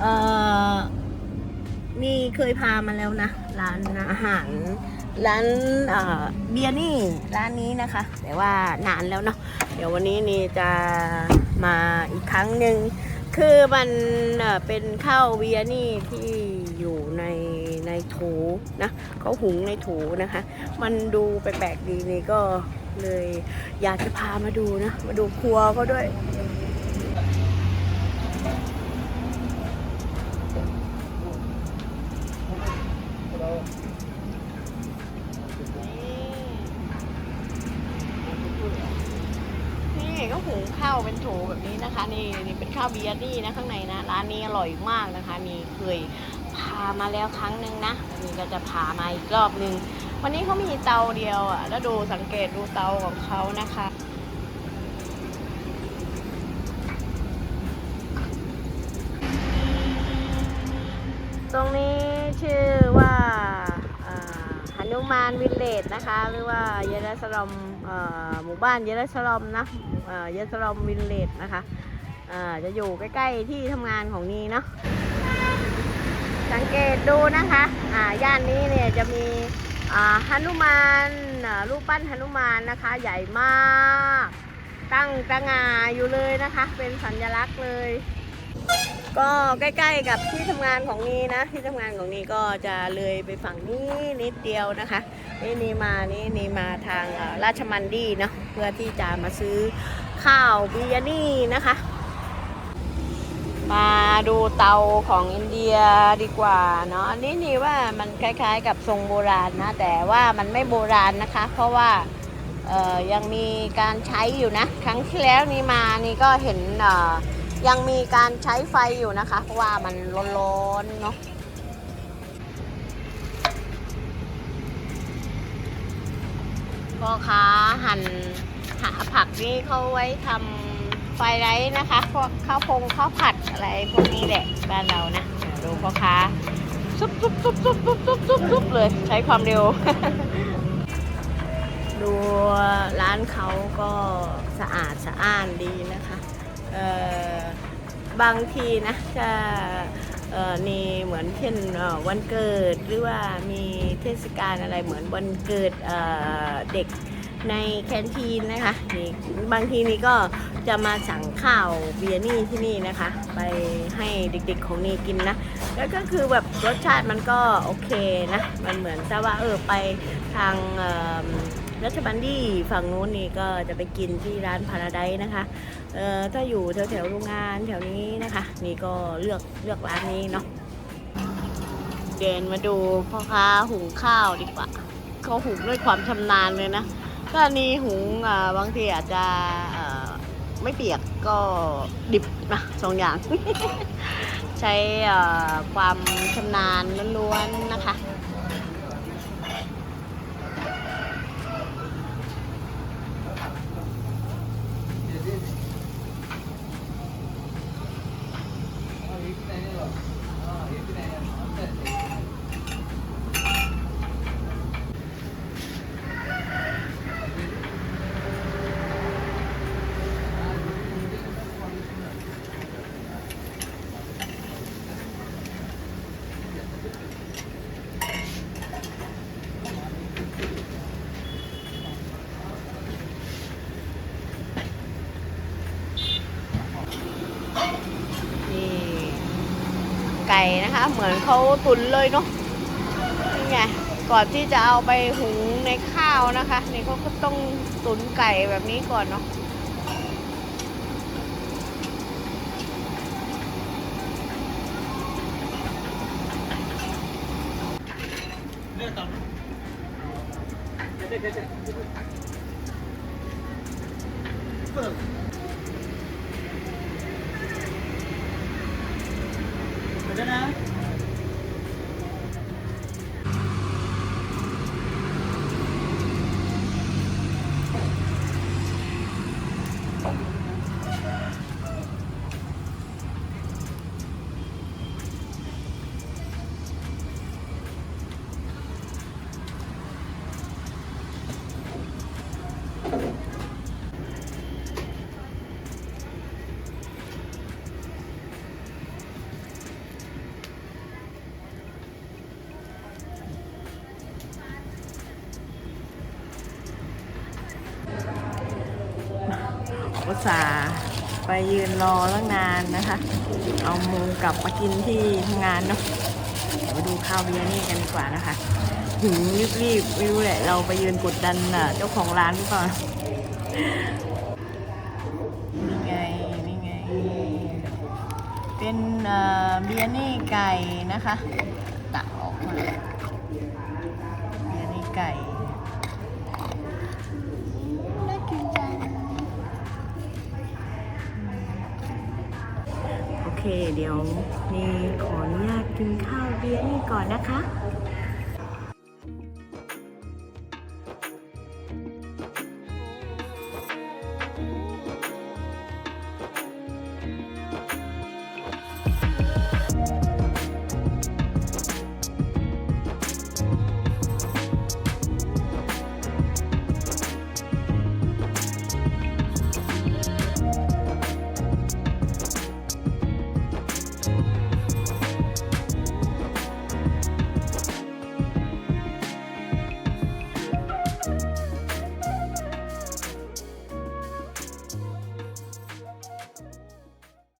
เอ่อนี่เคยพามาแล้วนะ ร้านอาหารร้านเบียร์นี่ร้านนี้นะคะ แต่ว่านานแล้วเนาะเดี๋ยววันนี้นี่จะมาอีกครั้งหนึ่งคือมันเอ่อเป็นข้าวเบียร์นี่ที่อยู่ในในโถนะเขาหุงในโถนะคะ มันดูแปลกๆดีนี่ก็เลยอยากจะพามาดูนะ มาดูครัวเขาด้วย ข้าวเป็นโถแบบนี้นะคะนี่นี่เป็นข้าวเบียร์นี่นะข้างในนะร้านนี้อร่อยมากนะคะนี่เคยพามาแล้วครั้งหนึ่งนะนี่ก็จะพามาอีกรอบหนึ่งวันนี้เขามีเตาเดียวอะแล้วดูสังเกตดูเตาของเขานะคะตรงนี้ นุมานวิลเลจนะคะ หรือว่าเยรูซาเล็มหมู่บ้านเยรูซาเล็มนะเยรูซาเล็มวิลเลจนะคะจะอยู่ใกล้ๆที่ทำงานของนี่เนาะสังเกตดูนะคะอ่าย่านนี้เนี่ยจะมีอ่าหนุมานรูปปั้นหนุมานนะคะ ใหญ่มาก ตั้งตระงาอยู่เลยนะคะ เป็นสัญลักษณ์เลย ก็ใกล้ๆกับที่ทำงานของนีนะ ที่ทำงานของนีก็จะเลยไปฝั่งนี้นิดเดียวนะคะนี่นีมานี่นีมาทางราชมันดีเนาะเพื่อที่จะมาซื้อข้าวบิยานี่นะคะ มาดูเตาของอินเดียดีกว่าเนาะอันนี้นี่ว่ามันคล้ายๆ กับทรงโบราณนะ แต่ว่ามันไม่โบราณนะคะ เพราะว่ายังมีการใช้อยู่นะ ครั้งที่แล้วนี่มานี่ก็เห็นเอ่อ ยังมีการใช้ไฟอยู่นะคะ เพราะว่ามันร้อนๆเนาะพ่อค้าหั่นหาผักนี่เขาไว้ทำไฟไร้นะคะพวกข้าวพงข้าวผัดอะไรพวกนี้แหละบ้านเรานะดูพ่อค้าซุบซุบซุบซุบซุบซุบซุบซุบเลยใช้ความเร็ว ดูร้านเขาก็สะอาดสะอ้านดีนะคะ บางทีนะจะเอ่อนี่เหมือนเช่นวันเกิดหรือว่ามีเทศกาลอะไรเหมือนวันเกิดเเด็กในแคนทีนนะคะนี่บางทีนี่ก็จะมาสั่งข้าวเบียร์นี่ที่นี่นะคะ ไปให้เด็กๆของนี่กินนะแล้วก็คือแบบรสชาติมันก็โอเคนะ มันเหมือนแต่ว่าเออไปทางเอ่อ รัชบันดีฝั่งนู้นนี่ก็จะไปกินที่ร้านพาราไดนะคะเอ่อถ้าอยู่แถวแถวๆโรงงานแถวนี้นะคะ นี่ก็เลือกเลือกร้านนี้เนาะเดินมาดูพ่อค้าหุงข้าวดีกว่าเขาหุงด้วยความชำนาญเลยนะถ้านี่หุงอ่าบางทีอาจจะเอ่อไม่เปียกก็ดิบนะสองอย่าง ใช้ความชำนาญล้วนๆนะคะ ญ่นะคะ เหมือนเขาตุนเลยเนาะนี่ไงก่อนที่จะเอาไปหุงในข้าวนะคะนี่เขาก็ต้องตุนไก่แบบนี้ก่อนเนาะเดี๋ยปิด gonna สาห์ไปยืนรอตั้งนานนะคะ เอามือกลับมากินที่ทำงานเนาะเดี๋ยวมาดูข้าวเบียร์นี่กันดีกว่านะคะหิวรีบๆไม่รู้แหละ เราไปยืนกดดันเจ้าของร้านหรือเปล่านี่ไงนี่ไง เป็นเอ่อเบียร์นี่ไก่นะคะตักออกมาเบียร์นี่ไก่ เค เดี๋ยวนี่ขออนุญาตกินข้าวเบียร์นี่ก่อนนะคะ